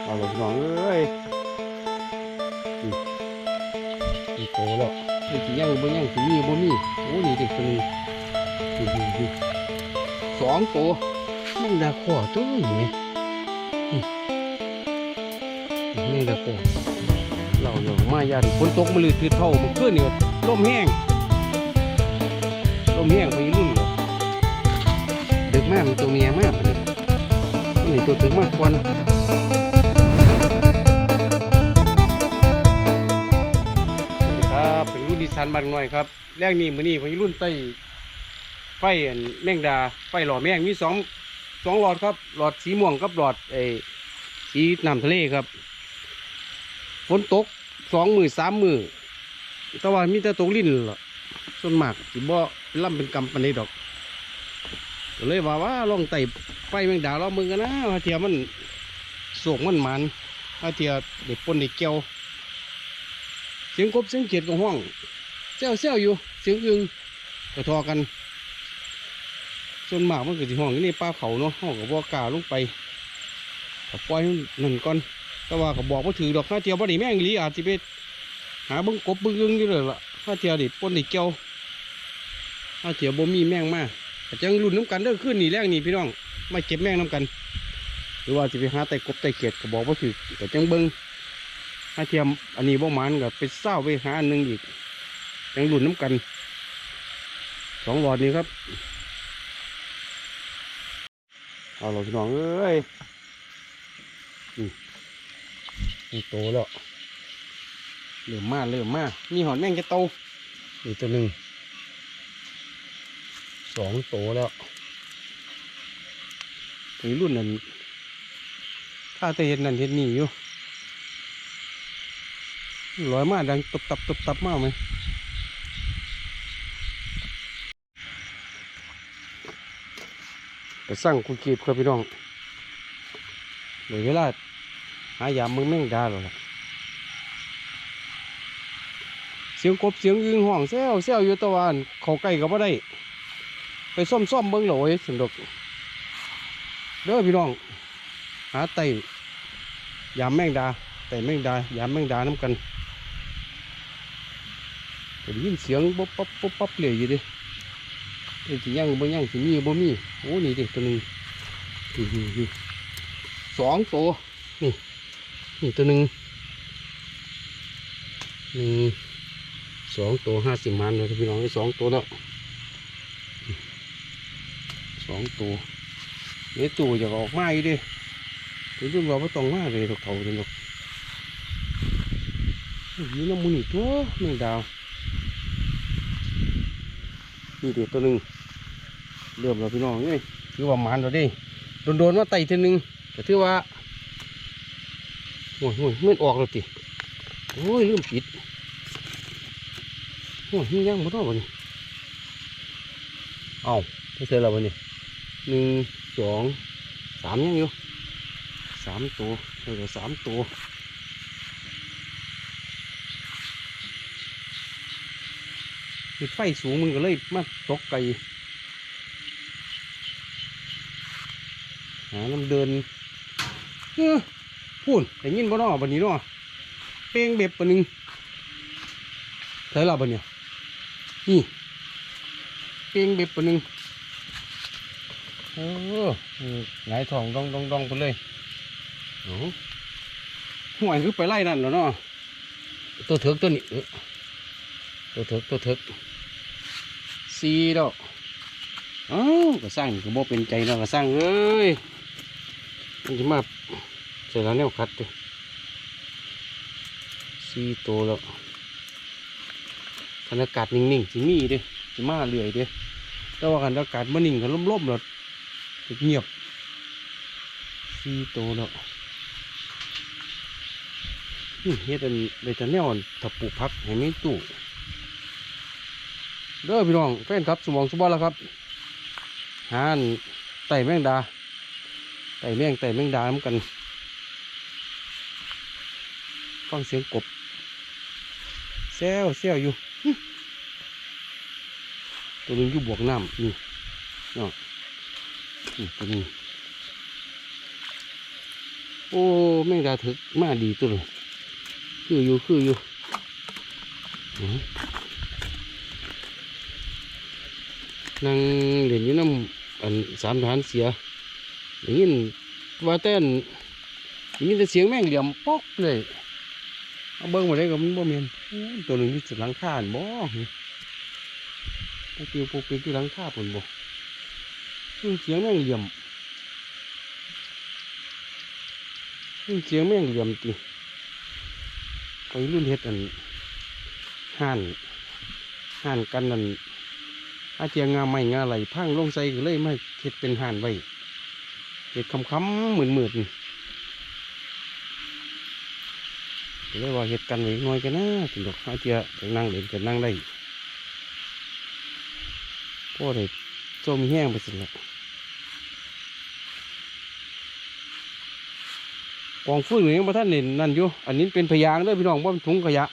เอาลยพี่น้องเอ้ยนี่โตแล้วนี่สิยังบ่ยังสิมีบ่มีโอ้นี่เด็กตัวนี้นี่นี่นี่สองตัวนี่ดาขอตัวนี้ไหมนี่นี่ดาขอเราเดี๋ยมายันฝนตกมาลืดตืดเท่ามื่อคืนเนี่ก็ลมแห้งลมแห้งไปรุ่นเลยดึกมากมันตัวเมียมากเลยนี่ตัวถึงมากกว่า ครับเป็นรุ่นดิสันบ้านน้อยครับแรกนี้มือนี้เป็นรุ่นใต้ไฟแมงดาไฟหลอดแมงมีสองสองหลอดครับ หลอดสีม่วงกับหลอดไอ้สีน้ำทะเลครับฝนตกสองมือสามมือแต่ว่ามีแต่ตกลิ้นล่ะส่วนมากสิบ่ล่ำเป็นกำปันนี้ดอกเลยว่าว่าลองไต่ไฟแมงดาลองมึงกันนะเทียมัน โศกมันมันว่าเทียเด็กปนเด็กเกียวเสียงกบเสียงเขียดก็ห้องเซลเซลอยู่ เสียงอึงกระทอกันส่วนมากมันก็สิห้องอยู่ป่าเขาเนาะห้องกับบ่กล้าลงไปก็ปล่อยมันนั่นก่อนแต่ว่าก็บบอกว่าถือดอกถ้าเทียวบ่ได้แม่งหลีอาจสิไปหาบิ่งกบเบิ่งอึงอยู่เลยล่ะถ้าเทียวดิปนดิเกียวถ้าเทียวบ่มีแม่งมากจังรุ่นน้ำกันเด้อขึ้นนี่แรงนี่พี่น้องมาเก็บแม่งน้ำกัน หรือว่าสิไปหาไต่กบไต่เขียดก็บอกว่าถือก็จังเบิ่งถ้าเทียมอันนี้บ่มันก็ไปเศร้าไปหาอันหนึงอีกยังหลุนน้ำกันสองหลอดนี้ครับเอาเราพี่น้องเอ้ยนี่โตแล้วเริ่มมาเริ่มมามีหอนแมงจะโตนี่ตัวหนึ่งสองโตแล้วถึงรุ่นนั้น ถ้าจะเห็นนั่นเห็นนี่อยู่ลอยมาดังตบตับตบตับมากไหมไปสั่งคุยกีบครับพี่น้องเดี๋ยวเวลาหายามมึงแม่งดาหรอกเสียงกบเสียงยิงห้องแซวแซวอยู่ตะวันเขาใกล้ก็บ่ได้ ไปซ่อมซ่อมเบิ้งหลยสนุกเด้อพี่น้อง หาไต่ ยามแมงดาไต่แมงดายามแมงดาน้ำกันก็ได้ยินเสียงบ๊บป๊บบ๊บป๊บเลยอยู่ดิเอ้ยสิยังบ่ยังสิมีบ่มีโอ้นี่ดิตัวหนึงนี่นี่นี่สองตัวนี่นี่ตัวหนึ่งหนึ่งสองตัวห้าสิบมันเลยพี่น้องได้สองตัวแล้วสองตัวเนี่ตัวอยากออกมาอยู่ ดิถึงรุ่นเราไม่ต้องมาเลยดอกเถาเลยดอกนี่น้ำมันอีกตัวแมงดาวนี่เด็กตัวหนึ่งเริ่มแล้วพี่น้องนี่ถือว่ามันแล้วเดิโดนโดนมาไต่ทีหนึ่งก็ถือว่าโอ้ยโอ้ยไม่ออกแล้วติโอ้ยลืมปิดโอ้ยยังไม่ต้องวะนี่เอาไม่เสร็จแล้ววะนี่หนึ่งสองสามยังอยู่ามตัวเหลือสามตัวมีไฟสูงมันก็เลยมาตกไก่หาน้ำเดินเออพูนแต่ยินบ่นอบันนี้เนาะเป้งเบ็บปะหนึงใช่หรอบันเนี่ยนี่เป้งเบ็บปะหนึงเออเออหงายทองดองดองดองไปเลย ห่วยคือไปไล่นั่นแล้วเนาะตัวเถิกตัวนี้เออตัวเถิกตัวเถิกสีดอกเอ้าวก็สร้างก็บ่เป็นใจเนาะก็สร้างเอ้ยมันจะมาเสร็จแล้วแนวคัดเลยสีโตวแล้วคันอากาศนิ่งๆสิมีเด้สิมาเรื่อยเด้แต่ว่าคันอากาศมันนิ่งคันล่มๆแล้วจะเงียบสีโตวแล้วนี่ เฮ็ดอันเดจะแนวอันถ้าปลูกพักให้มีตู้เด้อพี่น้องแฟนครับสมองสมบัติแล้วครับหานไต่แมงดาไต่แมงไต่แมงดาเหมือนกันฟังเสียงกบแซวแซวอยู่ตัวนึงอยู่บวกน้ำนี่เนาะนี่ตัวนี้โอ้แม่งดาถึกมาดีตัวเลย คืออยู่คืออยู่นั่งเล่นอยู่น้ำอันสามฐานเสียอย่างนี้ว่าแต่นอย่างนี้แต่เสียงแม่งเหลี่ยมป๊อกเลยเอาเบิ้งมาได้ก็มันบ่เมียนตัวหนึ่งที่สุดหลังคาบ่ปุ๊บปิวปุ๊บปิวที่หลังคาผลบ่อืมเสียงแม่งเหลี่ยมอืมเสียงแม่งเหลี่ยมจริง ไปรุ่นเฮ็ดอันห่านห่านกันนั่นอาเจียงงาไม่งาไหลพังลงใส่ก็เลยไม่เฮ็ดเป็นห่านไว้เฮ็ดคำคำๆหมื่นหมื่นก็เลยว่าเฮ็ดกันไว้น้อยกันนะถึงดอกอาเจียไปนั่งเล่นกันนั่งได้พ่อได้โจมแห้งไปสิละ กองฟื้นนี่ยังบ่ท่านเห็นนั่นอยู่อันนี้เป็นพยางด้อพี่น้องว่าถุงขยะ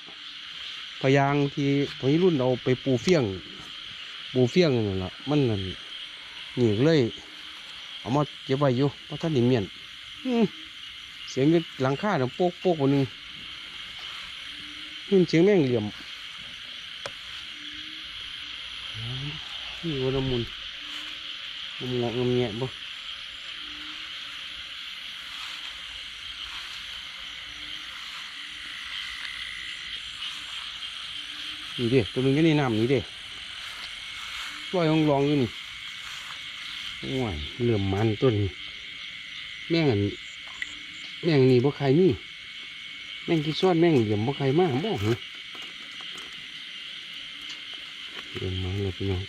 พยางที่พวกรุ่นเอาไปปูเฟี้ยง ปูเฟี้ยงนั่นแหละมันนั่นนี่ก็เลย เอามาเก็บไว้อยู่เพราะท่านนี่เมียนเสียงหลังคาเนี่ยโป๊กโป๊กวันหนึ่งนี่เสียงแม่งเหลี่ยมนี่วันละมุนงมงอกงมแงะบ่ นี่เด้ตัวนึงก็นี่น้ำนี่เด้ลอยองลองอยู่นี่โอ้ยเหลื่อมมันต้นนี้ แม่งแม่งนี่บ่ใครมีแม่งที่ซ่อนแม่งเหลี่ยมบ่ใครมากบ่เหรอเหลี่ยมมันเลยพี่น้อง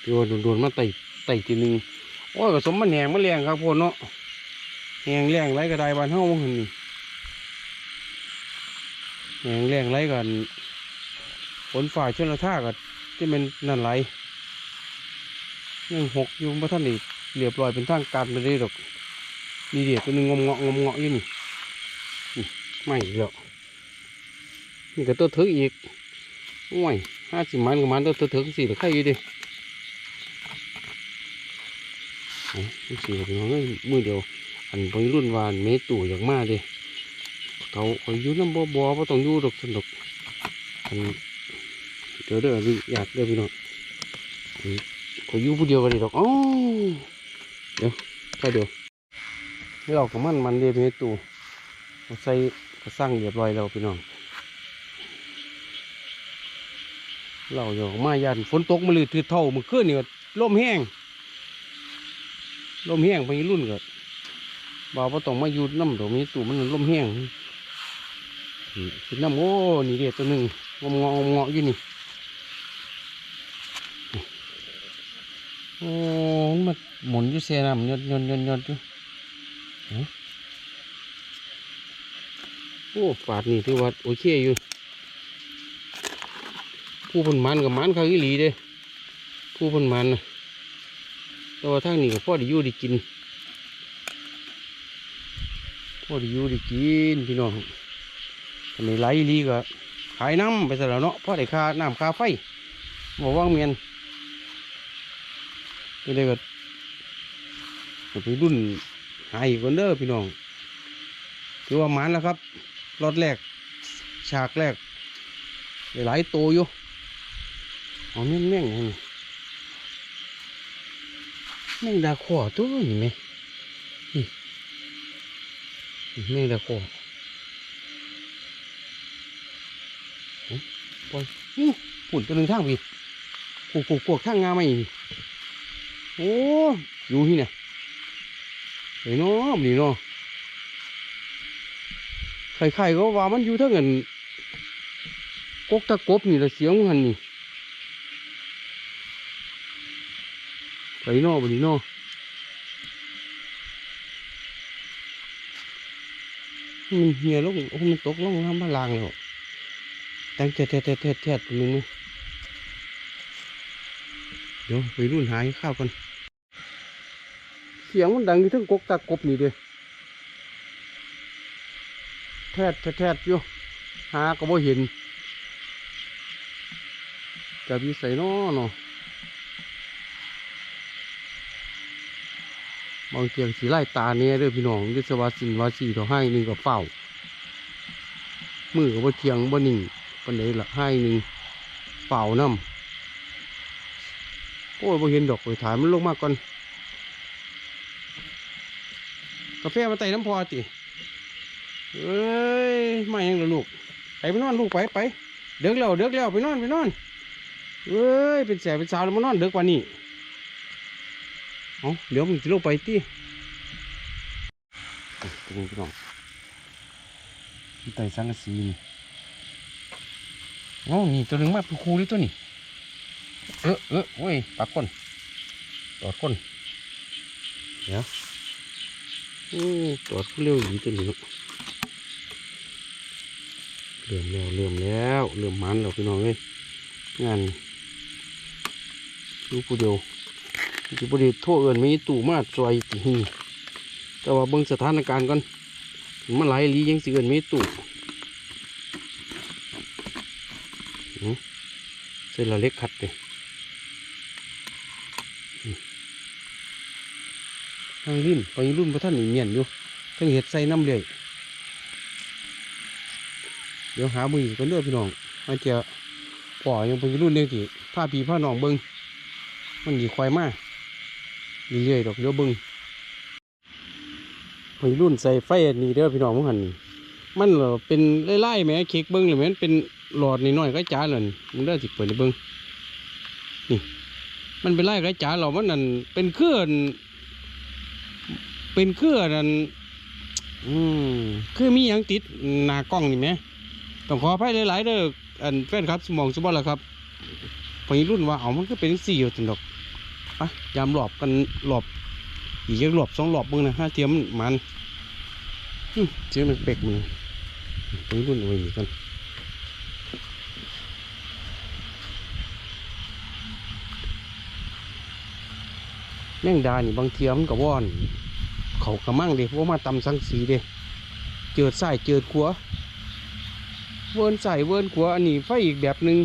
พี่ว่าโดนๆมาไต่ไต่ทีนึงโอ้ยก็สมมันแหงมันแรงครับพ่อเนาะแหงแรงไรก็ได้บ้านเฮาบ่หั่นนี่แหงแรงไรกัน ฝนฝ่ายชนละท่าก็ที่มันนั่นไหลยังหกอยู่บ่ท่านนี่เรียบร้อยเป็นทางการไปเลยดอกนี่เดียวตัวนึงงมเงาะงมเงาะอยู่นี่นี่ไม่อีกนี่ก็ตัวถึกอีกโอ้ยห้าสิบมันกับมันตัวตัวถึกสี่หรือใครอยู่ดิอ้ยสี่เป็นของมือเดียวอันไปรุ่นวานเมตู่อย่างมากดิเขาเขาอยู่น้ำบ่บ่บ่ต้องอยู่ดอกสนุกอัน เดี๋ยวเด้อนี่อยากเด้อพี่น้องอันก็อยู่ผู้เดียวกันดีดอกอ๋อเดี๋ยวแค่เดียวนี่เรากับมันมันเรียบในตู้เอาใส่กระสั่งเรียบร้อยแล้วพี่น้องเราอยู่มายันฝนตกมาลือถือเท่ามือขึ้นนี่ก็ลมแห้งลมแห้งไปรุ่นก็บ่าวว่าต้องมาอยู่น้ำดอกมีตู้มันลมแห้งน้ำโอ้นี่เดียตัวหนึ่งงมเงาะงงาะอยู่นี่ โอ้มันหมุนอยู่เสียน้ำยนยนยนยนอยู่โอ้ฝาดนี่ถือว่าโอเคอยู่ผู้พันมันกับมันเขาอีหลีเด้ผู้พันมันนะแต่ว่าทางนี้ก็พ่อได้อยู่ได้กินพ่อได้อยู่ได้กินพี่น้องทำไมไหลลีก็ขายน้ำไปซะแล้วเนาะพ่อได้ค่าน้ำค่าไฟบอกว่างเมียน นี่เลยก็ไปรุ่นหาอีกคนเด้อพี่น้องถือว่ามันแล้วครับรถแรก ฉากแรกได้หลายโตวอยู่อ๋อแม่งแม่งไงนี่แม่งดาขอตัวนี่ไหมนี่นี่แม่งดาขอเอ้าปล่อยนี่ปุ่นตัวหนึ่งทางพี่กูกูกวกทางงาไม่ โอ้อยู่ที่เนี่ยไอ้น้อนี่เนาะใครๆก็ว่ามันอยู่เท่ากันกกตะกบนี่ละเสียงมันนี่ไอ้น้อบันนี้เนาะมันเหี่ยลงโอ้มันตกลงน้ำมาลางแล้วแตงแทะแทะแทะแทะแทะนึงเดี๋ยวไปรุ่นหายข้าวกัน เสียงมันดังอยู่ทั้งกกตากบนี่เด้แทดแทดแทดอยู่หาก็บ่เห็นจะมีใส่น้อเนาะบางเทียงสีไล่ตาเนี่ยเด้อพี่น้องยุทธวาสินวาสีต่อให้หนึ่งกับเฝ้ามือกับว่าเทียงบ่นิ่งปันไหนละให้หนึ่งเฝ้าน้ำโอ้ยบ่เห็นดอกไปถ่ายมันลงมาก่อน กาแฟมาไต่น้ำพอติเอ้ยไมายังหรอลูกไปไปนอนลูกไปไปเด็กแล้วเด็กแล้วไปนอนไปนอนเอ้ยเป็นแสบเป็นสาวแล้วมานอนเด็กกว่านี้เอาเดี๋ยวมึงจะลงไปตีตัวนี้พี่น้องไต่สังกะสีนี่เอ้นี่ตัวหนึ่งมาเป็นครูเลยตัวนี้เออเออโอ้ยปากก้นตอดก้นเดี๋ยว โอ้ตอดเร็วอยู่ตัวนี้เนาะเริ่มแล้วเริ่มแล้วเริ่มมันแล้วพี่น้องเอ้ยงานดูผู้เดียวจะผู้เดียวเอินม่ตู่มาจอยตีหีแต่ว่าเบิ่งสถานการณ์ก่อนมันไหลลียังสิเอินม่ตู่อื้อเส้นละเล็กขัดเลยอื้อทางลิ้นไปรุ่นพระท่านนี่เมียนอยู่ทั้งเห็ดใส่น้ำเลยเดี๋ยวหามือกันเด้อพี่น้องมาเจอป่อยังไปรุ่นเดียวที่ผ้าปีผ้าหนองเบิงมันหยีควายมากเรื่อยๆดอกเดี๋ยวเบิงไปรุ่นใส่ไฟนนี้เด้อพี่น้องมึงหันมันเหรอเป็นไล่ๆแหมเค้กเบิงหรือม่นเป็นหลอดน้อยก็จ้าเลยมึงได้สิเปิดให้เบิงนี่มันเป็นไล่ก็จ้าเรามันนั่นเป็นเครื่อง เป็นเครื่องนั่นอืมคือมีอย่างติดหน้ากล้องนี่ไหมต้องขออภัยหลายๆเด้ออันแฟนครับสมองสมบัติละครับพอรุ่นว่าเอามันก็เป็นสี่อยู่ตันดอกไปยามหลอบกันหลอบอีกหลอบสองหลอบมึงนะห้าเทียมมันเสียงมันเป็กมึงพอรุ่นไว้นี่กันแม่งดานี่บางเทียมกับว่อน เขากระมั่งเด็ว่ามาตำสังสีเด็เจิดใส่เจิดขัวเวิร์นใส่เวิร์นขัวอันนี้ไฟอีกแบบหนึ่ง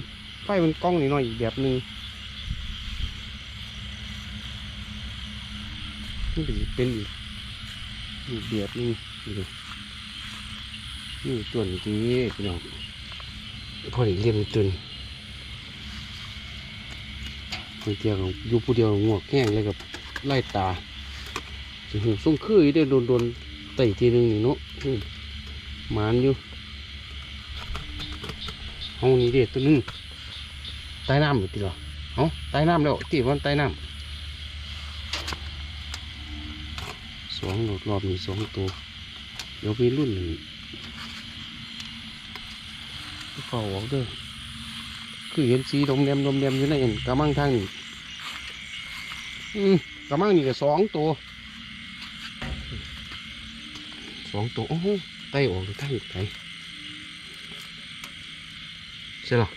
ไฟมันกล้องนิดหน่อยอีกแบบหนึ่งนี่เป็นอีกอีกแบบนึงนี่นี่ตัวนี้ดีพี่น้องพอดีเรียมตุนบางเทียของอยู่ผู้เดียวงวกแห้งเลยกับไล่ตา สิหูส่งคืออยู่เด้อโดนโดนไต่ทีนึงนี่เนาะมหมานอยู่เอานี่เด็ดตัวนึงใต้น้ำอยู่ติเหรอเอาใต้น้ำแล้วตีวันใต้น้ำสองรอบรอบนี้สองตัวเดี๋ยวมีรุ่นหนึ่งเฝ้าออกเด้อคือเห็นสีดมแดมดมแดมอยู่ในเอ็นกระมังทางนี้อืมกระมังนี่ก็สองตัว สองตัวโอ้โหไตออกหรือทั้งไตใช่หรอ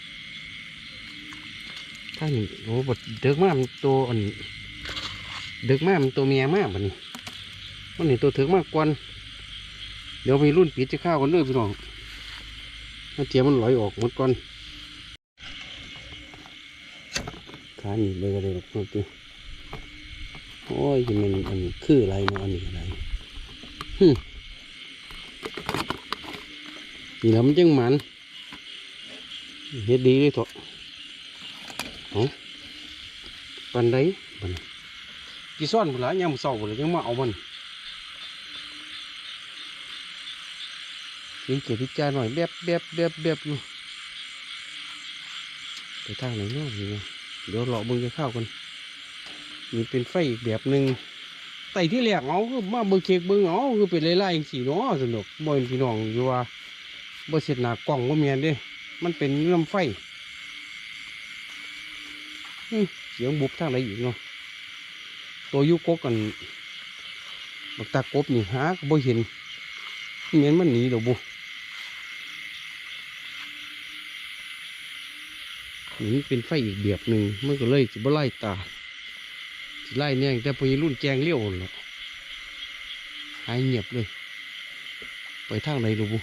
ถ้านี่โอ้บดเด็กมากมันตัวอันเด็กมากมันตัวเมียมากบัดนี้มันนี่ตัวถึกมากกว่าเดี๋ยวมีรุ่นปิดจะข้าวกันเลยพี่น้องถ้าเทียมมันลอยออกหมดก่อนขาหนีเลยก็เลยหรอกพี่โอ้ยมันอันนี้คืออะไรเนาะอันนี้อะไร นี่แล้วมันจังหมันเฮ็ดดีเลยเถอะเอาปันได้ปันกี่ซ่อนบุหลายยามมื้อเศร้าบุหลายยังมาเอามันเสียงเกียรติจารหน่อยแบบแบบแบบแบบอยู่ไปทางไหนเนาะนี่นะเดี๋ยวเลาะบิ่งจะข้าวกันนี่เป็นไฟอีกแบบหนึ่งไต่ที่แรกเอาคือมาเบิ่งเค้กเบิ่งเอาคือเป็นไล่ๆอย่างสีเนาะสนุกบ่เป็นพี่น้องอยู่ว่า บ่เสร็จหนากล่องบ่แม่นเด้มันเป็นลำไฟเสียงบุบทางไหนอีกเนาะตัวยุกกกันบักตากบนี่หาก็บ่เห็นเมือนมันหนีดอกบุนี่เป็นไฟอีกแบบหนึ่งมันก็เลยสิบ่ไล่ตาไล่เนี่ยแต่พอรุ่นแจงเลี้ยวนั่นแหล้วหายเงียบเลย ไปทางไหนดอบุ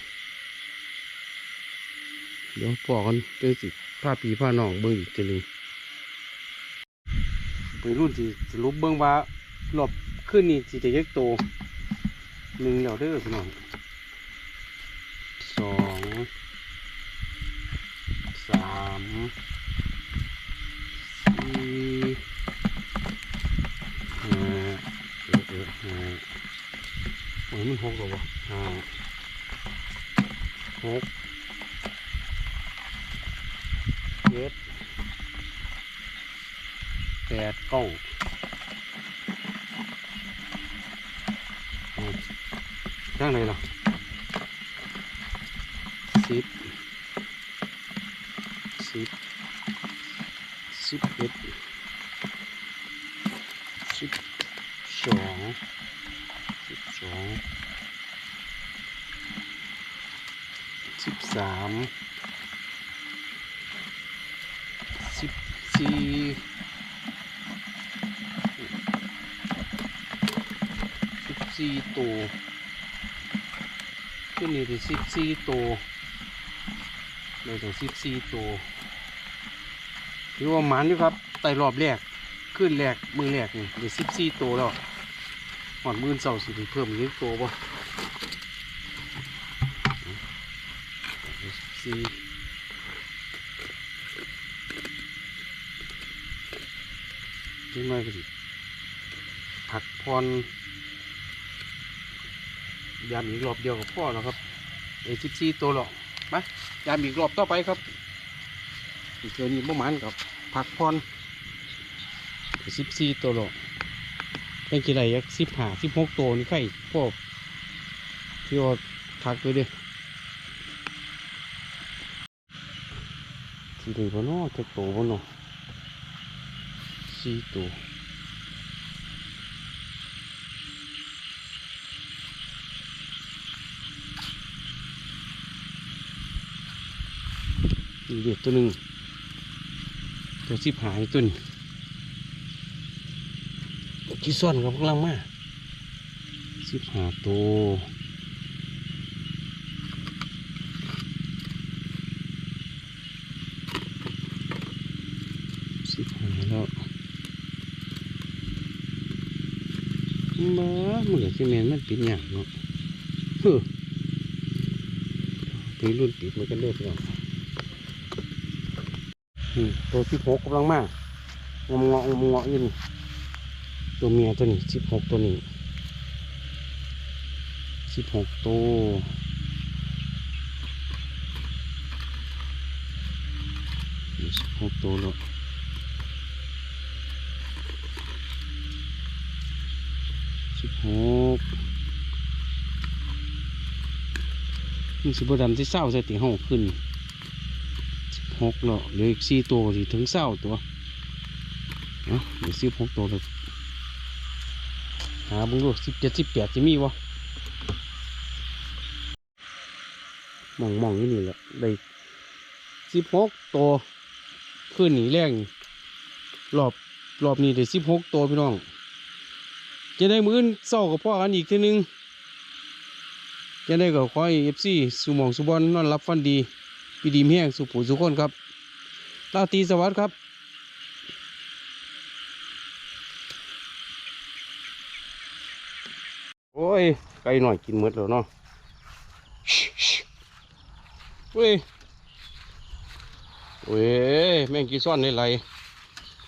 เดี๋ยวปอกกันเจอสิผ้าปีผ้าหนองเบิ้งอีกทีหนึงไปรุ่นสิสรุปเบิ้งว่ารอบขึ้นนี่สิจะยักโตหนึ่งแล้วเด้อพี่น้องสองสามสี่ห้าเออเออห้าโอ้ยมันหกแล้ววะห้าหก เจ็ดแปดเก้าข้างไหนเนาะสิบสิบสิบเอ็ดสิบสองสิบสองสิบสามสิบสี่สิบสี่ตัว ขึ้นนี่ถึงสิบสี่ ตัวเลยถึงสิบสี่ตัวถือว่าหมันอยู่ครับไต่รอบแรกขึ้นแรกมือแรกนี่เดี๋ยวสิบสี่ตัวแล้วหอดมือเสาสิเพิ่มอีกตัวบ่สิบสี่ที่ไม่ก็สิผักพรยามอีกรอบเดียวกับพ่อแล้วครับ เอจิบซีตัวหรอกมายามอีกรอบต่อไปครับอีกเจอนี้บ่หมันกับผักพรสิบซีตัวหรอกเป็นกี่ไรยักสิบห้าสิบหกตัวนี่ไข่พ่อที่ว่าทักเลยเด้ทีนี้บ่เนาะจะโตบ่เนาะสี่ตัว อีกเด็กตัวหนึ่งตัวชิบหายตัวนี้กี่ซ่อนกับพวกเรามาสิบหาตัวสิบหาแล้วบ้ามันก็คือแมนมันปิดอย่างเนาะเฮ้อปีรุ่นปิดมันก็เลิกแล้ว นี่ตัวสิบหกกำลังมากงอมเงาะงอมเงาะอยู่นี่ตัวเมียตัวนี้สิบหกตัวนี้สิบหกตัวสิบหกตัวแล้วสิบหกนี่สิบดันที่เศร้าใส่ตีห้องขึ้น หกเนาะเหลืออีกสี่ตัวสิถึงเศร้าตัวเนาะเหลือสิบหกตัวเลยหาบุ้งดูสิบเจ็ดสิบแปดจะมีวะมองมองยี่นี่แหละได้สิบหกตัวขึ้นหนีแรงรอบรอบนี้ได้สิบหกตัวพี่น้อง จะได้มื้ออนเศร้ากับพ่อกันอีกทีนึงจะได้กับคอยเอฟซีสุหมองสุบอลนอนรับฟันดี ปีดีเมแห้งสุผูสุคนครับลาตีสวัสดิ์ครับโอ้ยไก่หน่อยกินหมดแล้วเนาะเว้ยเว้ยแม่งกีซ่อนในไหล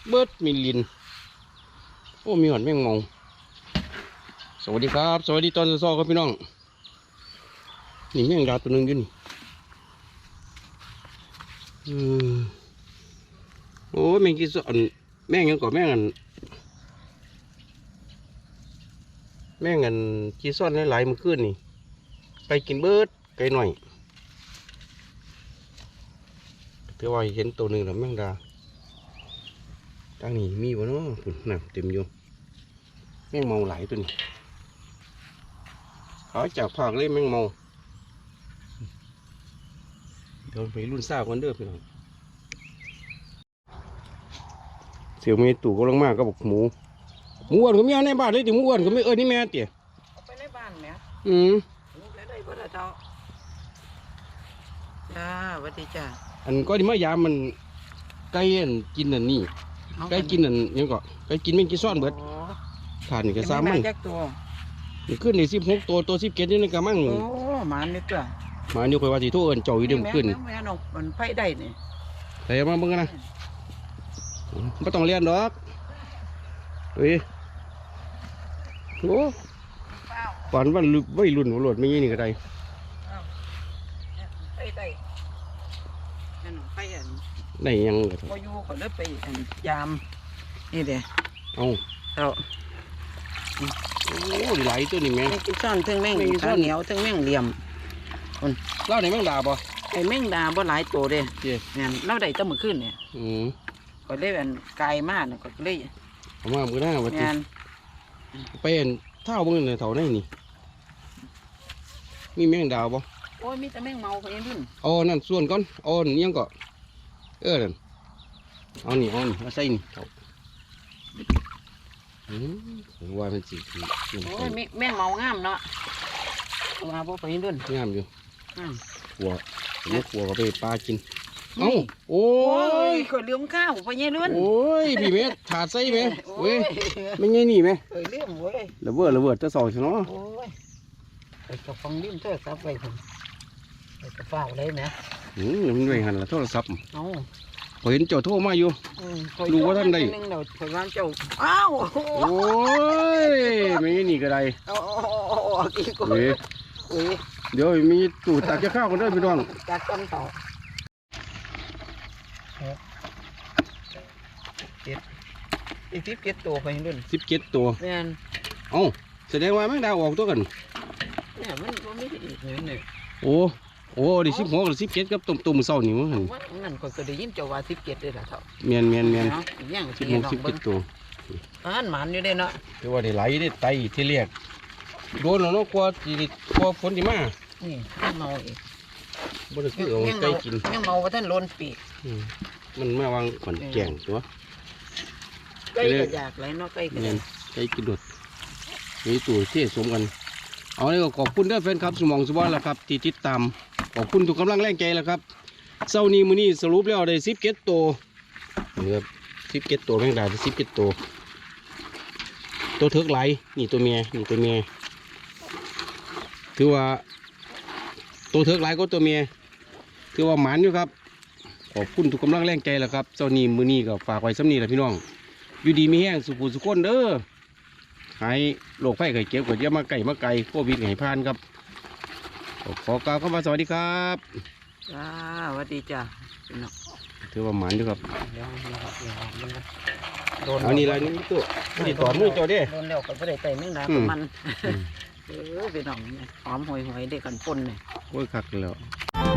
เบิดมีลินโอ้มีหอดแม่งมองสวัสดีครับ สวัสดีตอนเช้าครับพี่น้อง นี่แม่งดาตัวหนึงอยู่นี่ อืมโอ้ยแมงกีสอนแม่งยังก่อแม่งอันแม่งอันกีซ่อนหลายๆมันขึ้นนี่ ไปกินเบิดไกลหน่อยถือว่าเห็นตัวหนึ่งแล้วแม่งดาตั้งนี้มีวะเนาะฝุ่นน่ะเต็มอยู่แม่งเมาหลายตัวนี้เขาจากภาคเลยแม่งเมา ดี๋ยวไปรุ่นซ่ากันเด้อพี่น้องเสียวเมตู่ก็ลงมากก็บอกหมูหมูอ้วนก็มีเอาในบ้านเลยติหมูอ้วนก็ไม่เอินนี่แม่เตี๋ยเอาไปในบ้านแหมอืมลูกได้ได้บ่ละเจ้าจ้าสวัสดีจ้าอันก็ที่มายามมันไก่อันกินอันนี่เอาไก่กินอันหยังก็ไก่กินแม่งกินซ่อนเบิดโอ้ฐานนี่ก็สามมันจักตัวมันขึ้นนี่สิบหกตัวตัวสิบเจ็ดนี่นึงก็มั่งโอ้หมานี่ตัว มานี่ค่อยว่าสิโทรเอิ้นเจ้าอยู่เดิมขึ้นแม่แม่นกมันไผได้นี่แต่มาเบิ่งกันนะบ่ต้องเรียนดอกเฮ้ยโอ้เปล่าฝันว่าลุวัยรุ่นหัวโหลดไม่ยี่นี่ก็ได้ไผได้นั่นน่ะไผอันได้หยังก็พออยู่ก็เลยไปอันยามนี่เด้เอ้าเอาโอ้หลายตัวนี่แม่แมงกินซ่อนถึงแมงแมงกินซ่ขาอนเหนียวถึงแมงเหลี่ยม เล่าในแม่งดาบ่ไอ้แมงดาบ่หลายตัวเด้เจ้แม่นเราได้แตั้งมื้อคืนเนี่ยอืมก็เลยอันกายมากน่ะก็เลยเอามามือหน้าว่าติแม่นไปเห็นเท่าเบิ่งในเท่าไหนนี่ มีแมงดาบ่โอ้ยมีแต่แมงเมาคนนี้รุ่นเอานั่นส่วนก่อนเอาอันนี้ยังก็เออนั่นเอานี่เอานี่เอาใส่นี่เอาอืมผมว่ามันสิสิสิโอ้ยแมแมงเมางามเนาะว่าบ่คนนี้รุ่นงามอยู่อืม ขัวผมว่าขัวก็ไปปลากินเอ้านี่โอ้โอ้ยยข่อยลืมข้าวไปยี่รุ่นโอ้ยพี่เมธถาดใส่ไหมโอ้เว้ยยไม่ไงนี่ไหมข่อยลืมเว้ยระเบิดระเบิดจะสองชเนาะโอ้ยข่อยก็ฟังลืมโทรศัพท์ไว้ผมข่อยก็ฟ้าวเลยแหมอืมมันไม่หันละโทรศัพท์เอ้าพอเห็นเจ้าโทรมาอยู่อืมข่อยรู้ว่าท่านใดโทรมเทื่อนึงแล้วข่อยว่าเจ้าอ้าวโอ้ยไม่ไงนี่ก็ได้เอาเอาเอาเอาเอาอีกเว้ยเว้ย เดี๋ยวมีตู้ตักจะข้าวกันเด้อพี่น้องจัดกันต่อเจ็ดอีกสิบเจ็ดตัวไปรุ่นสิบเจ็ดตัวแม่นเอ้าแสดงว่าแม่งดาวออกตัวกันเนี่ยมันมันไม่ได้อีกอย่างเนี่ยโอ้โอ้ดิสิบหกหรือสิบเจ็ดกับตุ่มตุ่มเศร้านี่มั้งหันว่านั่นก็เคยได้ยินเจ้าว่าสิบเจ็ดเลยล่ะเท่าเมียนเมียนเมียนเนาะอย่างสิบที่หกน้องสิบเบิ่เจ็งดตัวอ่านหมันอยู่เด้เนาะถือว่าได้ไหลได้ไตที่เรียก โดนแล้วเนาะกลัวจีกลัวฝนที่มานี่ยังเมาอีกบ่ได้คือเอายังไก่เมากินยังเมาว่าท่านโลนปีกอืมมันมาวางขอนแก่งตัวไก่ไปเลก็ยอยากเลยเนาะไก่ก็เนีอยยากไก่กินดดมีตัวเที่สมกัน เอาเลยก็ขอบคุณเด้อแฟนครับสมองสวรรค์ละครับที่ติดตามขอบคุณทุกกำลังแรงใจแล้วครับเช้านี้มื้อนี้สรุปแล้วได้สิบเก็ดตัวนี่ครับสิบเก็ดตัวแมงดาสิบเก็ดตัวตัวเถิกไหลายนี่ตัวเมียนี่ตัวเมีย ถือว่าตัวเถิกไหลายก็ตัวเมียถือว่าหมานอยู่ครับ ขอบคุณทุกกำลังแรงใจแล้วครับเจ้านี้มือนี้ก็ฝากไว้สำนีแหละพี่น้อง อยู่ดีมีแห้งสุขุสุขคนเด้อหายโรคไข้ไข้เจ็บก็อย่ามาไก่มาไก่โควิดให้ผ่านครับขอขอกล่าวเข้ามาสวัสดีครับจ้าสวัสดีจ้าพี่น้องถือว่าหมันอยู่ครับเดี๋ยวเดี๋ยวเดี๋ยวเดี๋ยวโดนเอานี่ละนี่ตัวนี่ต่อมือตัวเด้โดนแล้วก็ไม่ได้ใส่แมงดาอืมกับมันอืม เออพี่น้องหอมหอยหอยเด็กกันปนเลยโอ้ยคักแล้ว